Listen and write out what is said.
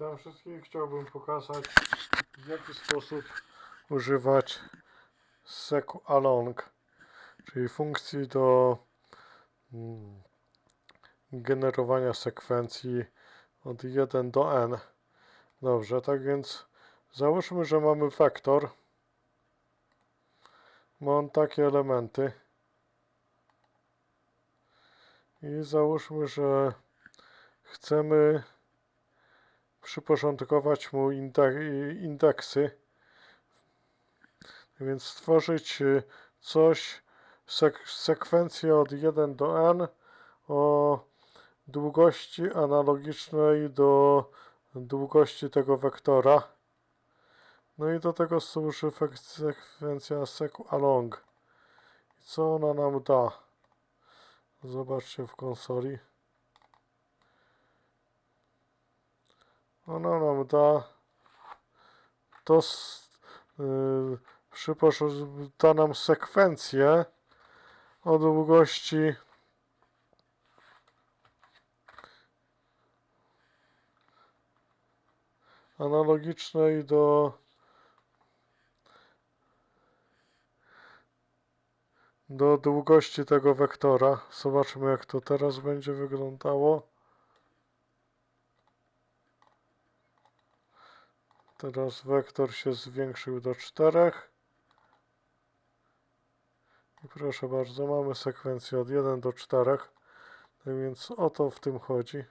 Witam wszystkich. Chciałbym pokazać w jaki sposób używać seku along, czyli funkcji do mm, generowania sekwencji od 1 do n. Dobrze, tak więc załóżmy, że mamy wektor. Ma on takie elementy. I załóżmy, że chcemy przyporządkować mu inde- indeksy. Więc stworzyć y, coś, sek- sekwencję od 1 do n o długości analogicznej do długości tego wektora. No i do tego służy sekwencja seku along. I co ona nam da? Zobaczcie w konsoli. Ona nam da to s- yy, da nam sekwencję o długości analogicznej do do długości tego wektora. Zobaczmy jak to teraz będzie wyglądało. Teraz wektor się zwiększył do 4. I proszę bardzo, mamy sekwencję od 1 do 4. Tak więc o to w tym chodzi.